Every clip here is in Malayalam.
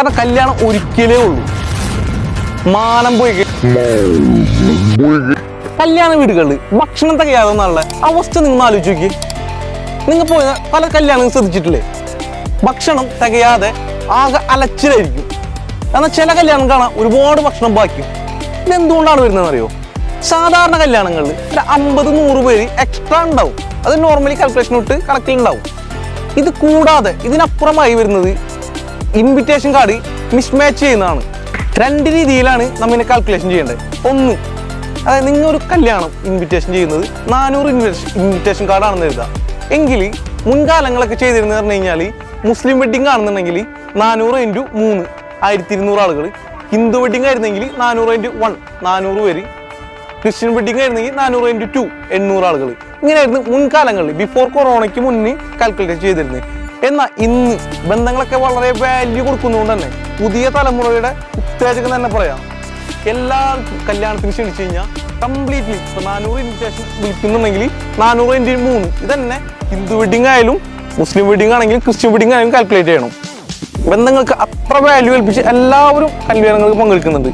കാരണം കല്യാണം ഒരിക്കലേ ഉള്ളൂ. മാനം പോയി കല്യാണ വീടുകളിൽ ഭക്ഷണം തികയാതെന്നുള്ള അവസ്ഥ നിങ്ങൾ ആലോചിച്ച് നോക്കി നിങ്ങൾ പോയ പല കല്യാണങ്ങൾ ശ്രദ്ധിച്ചിട്ടില്ലേ? ഭക്ഷണം തികയാതെ ആകെ അലച്ചിലായിരിക്കും. എന്നാൽ ചില കല്യാണം കാണാൻ ഒരുപാട് ഭക്ഷണം ബാക്കി. ഇതെന്തുകൊണ്ടാണ് വരുന്നതെന്ന് അറിയോ സാധാരണ കല്യാണങ്ങളിൽ ഒരു അമ്പത് നൂറ് പേര് എക്സ്ട്രാ ഉണ്ടാവും. അത് നോർമലി കാൽക്കുലേഷൻ തൊട്ട് കണക്കിലുണ്ടാവും ഇത് കൂടാതെ ഇതിനപ്പുറമായി വരുന്നത് ഇൻവിറ്റേഷൻ കാർഡ് മിസ്മാച്ച് ചെയ്യുന്നതാണ്. രണ്ട് രീതിയിലാണ് നമ്മിനെ കാൽക്കുലേഷൻ ചെയ്യേണ്ടത്. ഒന്ന് അതായത് നിങ്ങൾ ഒരു കല്യാണം ഇൻവിറ്റേഷൻ ചെയ്യുന്നത് നാനൂറ് ഇൻവിറ്റേഷൻ ഇൻവിറ്റേഷൻ കാർഡാണെന്ന് എഴുതുക. എങ്കിൽ മുൻകാലങ്ങളൊക്കെ ചെയ്തിരുന്നു പറഞ്ഞു കഴിഞ്ഞാൽ മുസ്ലിം വെഡിങ് ആണെന്നുണ്ടെങ്കിൽ നാനൂറ് ഇന്റു മൂന്ന് ആയിരത്തി ഇരുന്നൂറ് ആളുകൾ. ഹിന്ദു വെഡിങ് ആയിരുന്നെങ്കിൽ നാനൂറ് ഇന്റു വൺ നാനൂറ് പേര്. ക്രിസ്ത്യൻ വെഡിങ് ആയിരുന്നെങ്കിൽ നാനൂറ് ഇന്റു ടു എണ്ണൂറ് ആളുകൾ. ഇങ്ങനെയായിരുന്നു മുൻകാലങ്ങളിൽ ബിഫോർ കൊറോണയ്ക്ക് മുന്നേ കാൽക്കുലേറ്റ് ചെയ്തിരുന്നത്. എന്നാൽ ഇന്ന് ബന്ധങ്ങളൊക്കെ വളരെ വാല്യൂ കൊടുക്കുന്നതുകൊണ്ട് തന്നെ പുതിയ തലമുറയുടെ ഉത്തേജകം തന്നെ പറയാം. എല്ലാവർക്കും കല്യാണത്തിന് ക്ഷണിച്ചു കഴിഞ്ഞാൽ കംപ്ലീറ്റ്ലി ഇപ്പം നാനൂറ് ഇൻവിറ്റേഷൻ വിളിക്കുന്നുണ്ടെങ്കിൽ നാനൂറ് ഇന്റി മൂന്ന്. ഇതന്നെ ഹിന്ദു വെഡിങ് ആയാലും മുസ്ലിം വെഡിങ് ആണെങ്കിലും ക്രിസ്ത്യൻ വെഡിങ് ആയാലും കാൽക്കുലേറ്റ് ചെയ്യണം. ബന്ധങ്ങൾക്ക് അത്ര വാല്യൂ കൽപ്പിച്ച് എല്ലാവരും കല്യാണങ്ങൾക്ക് പങ്കെടുക്കുന്നുണ്ട്.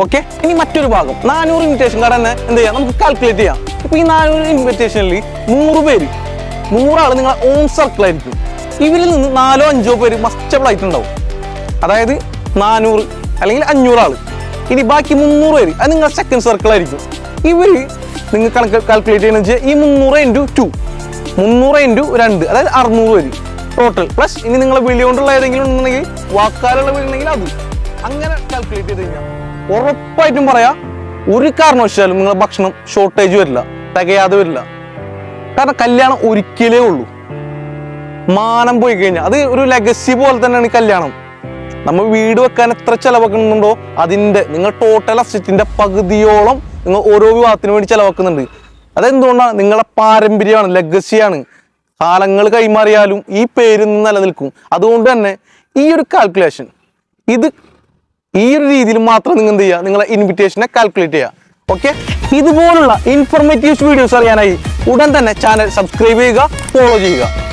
ഓക്കെ ഇനി മറ്റൊരു ഭാഗം. നാനൂറ് ഇൻവിറ്റേഷൻ കാർഡ് തന്നെ എന്ത് ചെയ്യാം? നമുക്ക് കാൽക്കുലേറ്റ് ചെയ്യാം. ഇപ്പൊ ഈ നാനൂറ് ഇൻവിറ്റേഷനിൽ നൂറ് പേര് നൂറാൾ നിങ്ങളെ ഓൺ സർക്കിൾ ആയിരിക്കും. ഇവരിൽ നിന്ന് നാലോ അഞ്ചോ പേര് മസ്റ്റബിൾ ആയിട്ടുണ്ടാവും. അതായത് നാനൂറ് അല്ലെങ്കിൽ അഞ്ഞൂറ് ആൾ ഇനി ബാക്കി മുന്നൂറ് പേര്. അത് നിങ്ങളുടെ സെക്കൻഡ് സർക്കിൾ ആയിരിക്കും. ഇവർ നിങ്ങൾ കണക്ക് കാൽക്കുലേറ്റ് ചെയ്യണമെന്ന് വെച്ചാൽ ഈ മുന്നൂറ് ഇന്റു ടു മുന്നൂറ് ഇന്റു രണ്ട്. അതായത് അറുന്നൂറ് പേര്. ടോട്ടൽ പ്ലസ് ഇനി നിങ്ങളെ വിളി കൊണ്ടുള്ള ഏതെങ്കിലും ഉണ്ടെങ്കിൽ വാക്കാലുള്ള വിളി ഉണ്ടെങ്കിൽ അത്. അങ്ങനെ കാൽക്കുലേറ്റ് ചെയ്ത് കഴിഞ്ഞാൽ ഉറപ്പായിട്ടും പറയാം ഒരു കാരണവശാലും നിങ്ങളെ ഭക്ഷണം ഷോർട്ടേജ് വരില്ല. തികയാതെ വരില്ല. കാരണം കല്യാണം ഒരിക്കലേ ഉള്ളൂ. മാനം പോയി കഴിഞ്ഞാൽ അത് ഒരു ലെഗസി പോലെ തന്നെയാണ് കല്യാണം. നമ്മൾ വീട് വെക്കാൻ എത്ര ചെലവാക്കുന്നുണ്ടോ അതിന്റെ നിങ്ങൾ ടോട്ടൽ അസറ്റിന്റെ പകുതിയോളം നിങ്ങൾ ഓരോ വിവാഹത്തിന് വേണ്ടി ചിലവാക്കുന്നുണ്ട്. അതെന്തുകൊണ്ടാണ്? നിങ്ങളെ പാരമ്പര്യമാണ് ലെഗസിയാണ് കാലങ്ങൾ കൈമാറിയാലും ഈ പേര് നിലനിൽക്കും. അതുകൊണ്ട് തന്നെ ഈ ഒരു കാൽക്കുലേഷൻ ഇത് ഈ ഒരു രീതിയിൽ മാത്രം നിങ്ങൾ എന്ത് ചെയ്യുക നിങ്ങളെ ഇൻവിറ്റേഷനെ കാൽക്കുലേറ്റ് ചെയ്യുക ഓക്കെ ഇതുപോലുള്ള ഇൻഫോർമേറ്റീവ് വീഡിയോസ് അറിയാനായി ഉടൻ തന്നെ ചാനൽ സബ്സ്ക്രൈബ് ചെയ്യുക ഫോളോ ചെയ്യുക.